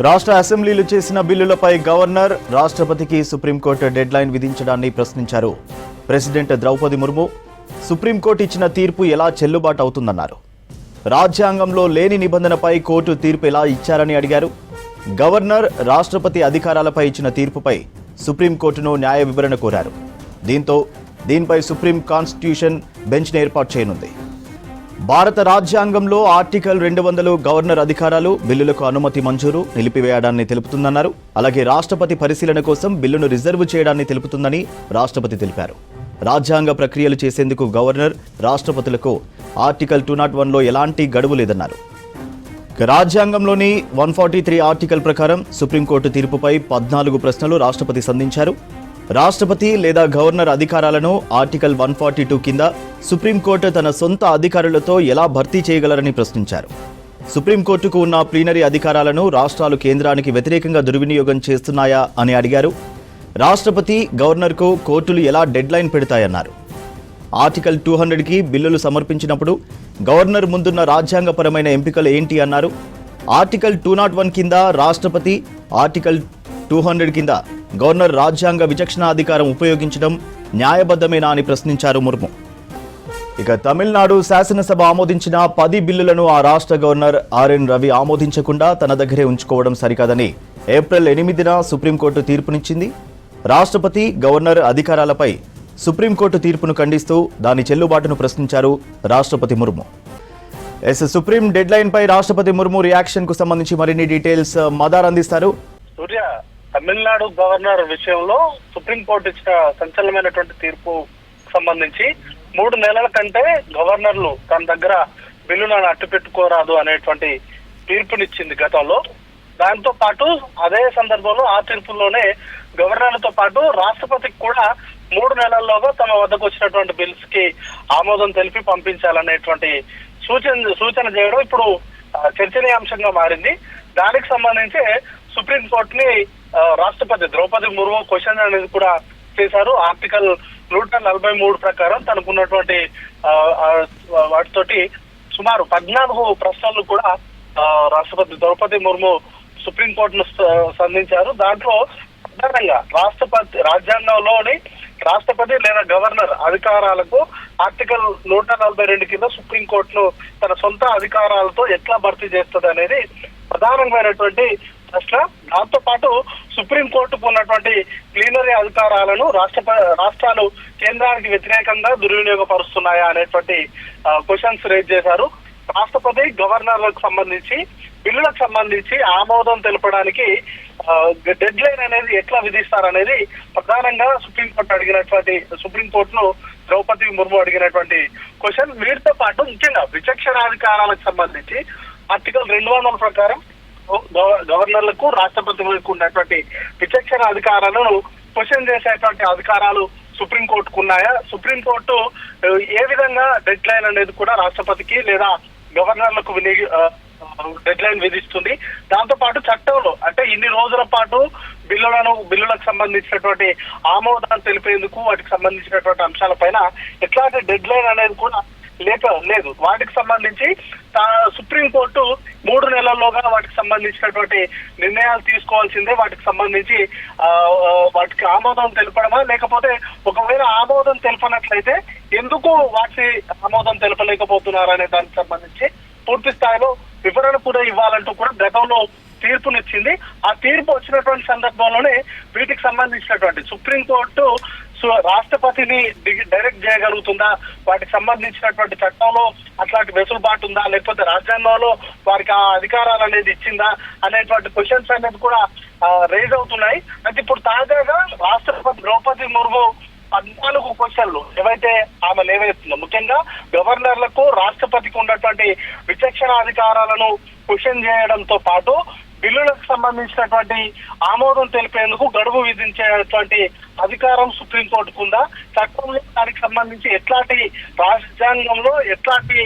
రాష్ట్ర అసెంబ్లీలు చేసిన బిల్లులపై గవర్నర్ రాష్ట్రపతికి సుప్రీంకోర్టు డెడ్ లైన్ విధించడాన్ని ప్రశ్నించారు. ప్రెసిడెంట్ ద్రౌపది ముర్ము సుప్రీంకోర్టు ఇచ్చిన తీర్పు ఎలా చెల్లుబాటు అవుతుందన్నారు రాజ్యాంగంలో లేని నిబంధనపై కోర్టు తీర్పు ఎలా ఇచ్చారని అడిగారు. గవర్నర్ రాష్ట్రపతి అధికారాలపై ఇచ్చిన తీర్పుపై సుప్రీంకోర్టును న్యాయ వివరణ కోరారు. దీంతో దీనిపై సుప్రీం కాన్స్టిట్యూషన్ బెంచ్ను ఏర్పాటు చేయనుంది. భారత రాజ్యాంగంలో ఆర్టికల్ రెండు వందలు గవర్నర్ అధికారాలు బిల్లులకు అనుమతి మంజూరు నిలిపివేయడాన్ని తెలుపుతుందన్నారు. అలాగే రాష్ట్రపతి పరిశీలన కోసం బిల్లును రిజర్వ్ చేయడాన్ని తెలుపుతుందని రాష్ట్రపతి తెలిపారు. రాజ్యాంగ ప్రక్రియలు చేసేందుకు గవర్నర్ రాష్ట్రపతులకు ఆర్టికల్ టూ నాట్ వన్లో ఎలాంటి గడువు లేదన్నారు. రాజ్యాంగంలోని వన్ ఫార్టీ త్రీ ఆర్టికల్ ప్రకారం సుప్రీంకోర్టు తీర్పుపై పద్నాలుగు ప్రశ్నలు రాష్ట్రపతి సంధించారు. రాష్ట్రపతి లేదా గవర్నర్ అధికారాలను ఆర్టికల్ వన్ ఫార్టీ టూ కింద సుప్రీంకోర్టు తన సొంత అధికారులతో ఎలా భర్తీ చేయగలరని ప్రశ్నించారు. సుప్రీంకోర్టుకు ఉన్న ప్లీనరీ అధికారాలను రాష్ట్రాలు కేంద్రానికి వ్యతిరేకంగా దుర్వినియోగం చేస్తున్నాయా అని అడిగారు. రాష్ట్రపతి గవర్నర్కు కోర్టులు ఎలా డెడ్లైన్ పెడతాయన్నారు. ఆర్టికల్ టూ హండ్రెడ్కి బిల్లులు సమర్పించినప్పుడు గవర్నర్ ముందున్న రాజ్యాంగపరమైన ఎంపికలు ఏంటి అన్నారు. ఆర్టికల్ టూ నాట్ వన్ కింద రాష్ట్రపతి ఆర్టికల్ టూ హండ్రెడ్ కింద గవర్నర్ రాజ్యాంగ విచక్షణ అధికారం ఉపయోగించడం న్యాయబద్ధమేనా అని ప్రశ్నించారు ముర్ము. ఇక తమిళనాడు శాసనసభ ఆమోదించిన పది బిల్లులను ఆ రాష్ట్ర గవర్నర్ ఆర్ఎన్ రవి ఆమోదించకుండా తన దగ్గరే ఉంచుకోవడం సరికాదని ఏప్రిల్ ఎనిమిదిన సుప్రీంకోర్టు తీర్పునిచ్చింది. రాష్ట్రపతి గవర్నర్ అధికారాలపై సుప్రీంకోర్టు తీర్పును ఖండిస్తూ దాని చెల్లుబాటును ప్రశ్నించారు రాష్ట్రపతి ముర్ము. ఎస్ సుప్రీం డెడ్ లైన్ పై రాష్ట్రపతి ముర్ము రియాక్షన్కు సంబంధించి మరిన్ని డీటెయిల్స్ మదార్ అందిస్తారు. సూర్య తమిళనాడు గవర్నర్ విషయంలో సుప్రీంకోర్టు ఇచ్చిన సంచలనమైనటువంటి తీర్పు సంబంధించి మూడు నెలల కంటే గవర్నర్లు తన దగ్గర బిల్లులను అట్టు పెట్టుకోరాదు అనేటువంటి తీర్పునిచ్చింది గతంలో. దాంతో పాటు అదే సందర్భంలో ఆ తీర్పులోనే గవర్నర్లతో పాటు రాష్ట్రపతికి కూడా మూడు నెలల్లోగా తమ వద్దకు వచ్చినటువంటి బిల్స్కి ఆమోదం తెలిపి పంపించాలనేటువంటి సూచన సూచన చేయడం ఇప్పుడు చర్చనీయాంశంగా మారింది. దానికి సంబంధించి సుప్రీంకోర్టుని రాష్ట్రపతి ద్రౌపది ముర్ము క్వశ్చన్ అనేది కూడా చేశారు. ఆర్టికల్ నూట నలభై మూడు ప్రకారం తనకున్నటువంటి వాటితోటి సుమారు పద్నాలుగు ప్రశ్నలు కూడా రాష్ట్రపతి ద్రౌపది ముర్ము సుప్రీం కోర్టును సంధించారు. దాంట్లో ప్రధానంగా రాష్ట్రపతి రాజ్యాంగంలోని రాష్ట్రపతి లేదా గవర్నర్ అధికారాలకు ఆర్టికల్ నూట నలభై రెండు కింద సుప్రీం కోర్టును తన సొంత అధికారాలతో ఎట్లా భర్తీ చేస్తుంది అనేది ప్రధానమైనటువంటి ప్రశ్న. దాంతో పాటు సుప్రీంకోర్టుకు ఉన్నటువంటి ప్లీనరీ అధికారాలను రాష్ట్ర రాష్ట్రాలు కేంద్రానికి వ్యతిరేకంగా దుర్వినియోగపరుస్తున్నాయా అనేటువంటి క్వశ్చన్స్ రేజ్ చేశారు. రాష్ట్రపతి గవర్నర్లకు సంబంధించి బిల్లులకు సంబంధించి ఆమోదం తెలపడానికి డెడ్ లైన్ అనేది ఎట్లా విధిస్తారనేది ప్రధానంగా సుప్రీంకోర్టు అడిగినటువంటి సుప్రీంకోర్టును ద్రౌపది ముర్ము అడిగినటువంటి క్వశ్చన్. వీటితో పాటు ముఖ్యంగా విచక్షణాధికారాలకు సంబంధించి ఆర్టికల్ రెండు వందల ప్రకారం గవర్నర్లకు రాష్ట్రపతులకు ఉన్నటువంటి విచక్షణ అధికారాలను క్వశ్చన్ చేసేటువంటి అధికారాలు సుప్రీంకోర్టుకు ఉన్నాయా? సుప్రీంకోర్టు ఏ విధంగా డెడ్ లైన్ అనేది కూడా రాష్ట్రపతికి లేదా గవర్నర్లకు వినియోగి డెడ్ లైన్ విధిస్తుంది. దాంతో పాటు చట్టంలో అంటే ఇన్ని రోజుల పాటు బిల్లులను బిల్లులకు సంబంధించినటువంటి ఆమోదాన్ని తెలిపేందుకు వాటికి సంబంధించినటువంటి అంశాలపైన ఎట్లాంటి డెడ్ లైన్ అనేది కూడా లేక లేదు. వాటికి సంబంధించి సుప్రీంకోర్టు మూడు నెలల్లోగా వాటికి సంబంధించినటువంటి నిర్ణయాలు తీసుకోవాల్సిందే. వాటికి సంబంధించి ఆ, వాటికి ఆమోదం తెలపడమా? లేకపోతే ఒకవేళ ఆమోదం తెలపనట్లయితే ఎందుకు వాటి ఆమోదం తెలపలేకపోతున్నారు అనే దానికి సంబంధించి పూర్తి స్థాయిలో వివరణ కూడా ఇవ్వాలంటూ కూడా గతంలో తీర్పునిచ్చింది. ఆ తీర్పు వచ్చినటువంటి సందర్భంలోనే వీటికి సంబంధించినటువంటి సుప్రీంకోర్టు రాష్ట్ర రాష్ట్రపతిని డైరెక్ట్ చేయగలుగుతుందా? వాటికి సంబంధించినటువంటి చట్టంలో అట్లాంటి వెసులుబాటు ఉందా? లేకపోతే రాజ్యాంగంలో వారికి ఆ అధికారాలు అనేది ఇచ్చిందా? అనేటువంటి క్వశ్చన్స్ అనేది కూడా రేజ్ అవుతున్నాయి. అయితే ఇప్పుడు తాజాగా రాష్ట్రపతి ద్రౌపది ముర్ము పద్నాలుగు క్వశ్చన్లు ఏవైతే ఆమె లేవేస్తుందో ముఖ్యంగా గవర్నర్లకు రాష్ట్రపతికి ఉన్నటువంటి విచక్షణ అధికారాలను క్వశ్చన్ చేయడంతో పాటు బిల్లులకు సంబంధించినటువంటి ఆమోదం తెలిపేందుకు గడువు విధించేటువంటి అధికారం సుప్రీంకోర్టుకు ఉందా? చట్టంలో దానికి సంబంధించి ఎట్లాంటి రాజ్యాంగంలో ఎట్లాంటి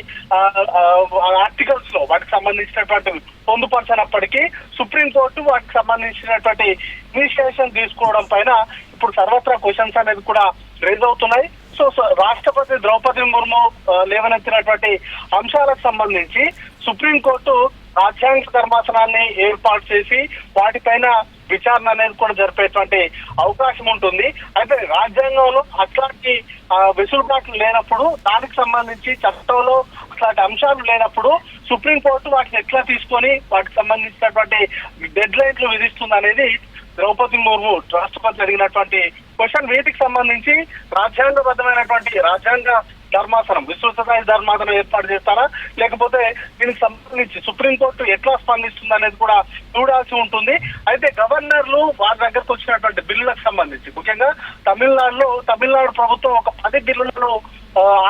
ఆర్టికల్స్లో వాటికి సంబంధించినటువంటి పొందుపరచినప్పటికీ సుప్రీంకోర్టు వాటికి సంబంధించినటువంటి ఇనిషియేషన్ తీసుకోవడం పైన ఇప్పుడు సర్వత్రా క్వశ్చన్స్ అనేది కూడా రేజ్ అవుతున్నాయి. సో రాష్ట్రపతి ద్రౌపది ముర్ము లేవనెత్తినటువంటి అంశాలకు సంబంధించి సుప్రీంకోర్టు రాజ్యాంగ ధర్మాసనాన్ని ఏర్పాటు చేసి వాటిపైన విచారణ అనేది కూడా జరిపేటువంటి అవకాశం ఉంటుంది. అయితే రాజ్యాంగంలో అట్లాంటి వెసులుబాట్లు లేనప్పుడు దానికి సంబంధించి చట్టంలో అట్లాంటి అంశాలు లేనప్పుడు సుప్రీంకోర్టు వాటిని ఎట్లా తీసుకొని వాటికి సంబంధించినటువంటి డెడ్ లైన్లు విధిస్తుంది అనేది ద్రౌపది ముర్ము రాష్ట్రపతి జరిగినటువంటి క్వశ్చన్. వీటికి సంబంధించి రాజ్యాంగబద్ధమైనటువంటి రాజ్యాంగ ధర్మాసనం విస్తృత స్థాయి ధర్మాసనం ఏర్పాటు చేస్తారా? లేకపోతే దీనికి సంబంధించి సుప్రీంకోర్టు ఎట్లా స్పందిస్తుంది అనేది కూడా చూడాల్సి ఉంటుంది. అయితే గవర్నర్లు వారి దగ్గరకు వచ్చినటువంటి బిల్లులకు సంబంధించి ముఖ్యంగా తమిళనాడులో తమిళనాడు ప్రభుత్వం ఒక పది బిల్లులను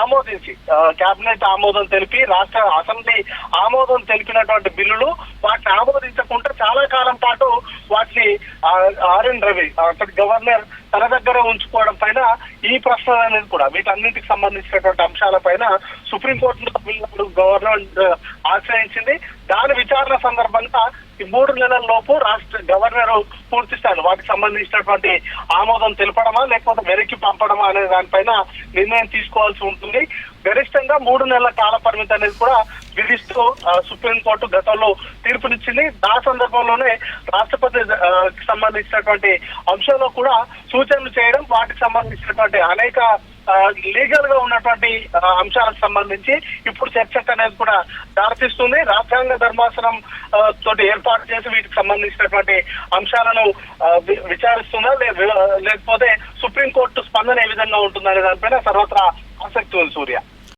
ఆమోదించి కేబినెట్ ఆమోదం తెలిపి రాష్ట్ర అసెంబ్లీ ఆమోదం తెలిపినటువంటి బిల్లులు వాటిని ఆమోదించకుండా చాలా కాలం పాటు వాటిని ఆర్ఎన్ రవి అక్కడి గవర్నర్ తన దగ్గర ఉంచుకోవడం పైన ఈ ప్రశ్న అనేది కూడా వీటన్నింటికి సంబంధించినటువంటి అంశాల పైన సుప్రీంకోర్టు తమిళనాడు గవర్నర్ ఆశ్రయించింది. దాని విచారణ సందర్భంగా ఈ మూడు నెలల లోపు రాష్ట్ర గవర్నర్ పూర్తి వాటికి సంబంధించినటువంటి ఆమోదం తెలపడమా లేకపోతే వెనక్కి పంపడమా అనే దానిపైన నిర్ణయం తీసుకోవాల్సి ఉంటుంది. గరిష్టంగా మూడు నెలల కాల పరిమితి అనేది కూడా విధిస్తూ సుప్రీంకోర్టు గతంలో తీర్పునిచ్చింది. ఆ సందర్భంలోనే రాష్ట్రపతి సంబంధించినటువంటి అంశంలో కూడా సూచనలు చేయడం వాటికి సంబంధించినటువంటి అనేక లీగల్గా ఉన్నటువంటి అంశాలకు సంబంధించి ఇప్పుడు చర్చకు అనేది కూడా దారితీస్తుంది. రాజ్యాంగ ధర్మాసనం తోటి ఏర్పాటు చేసి వీటికి సంబంధించినటువంటి అంశాలను విచారిస్తుందా? లేకపోతే సుప్రీంకోర్టు స్పందన ఏ విధంగా ఉంటుందనే దానిపైన సర్వత్రా ఆసక్తి ఉంది సూర్య.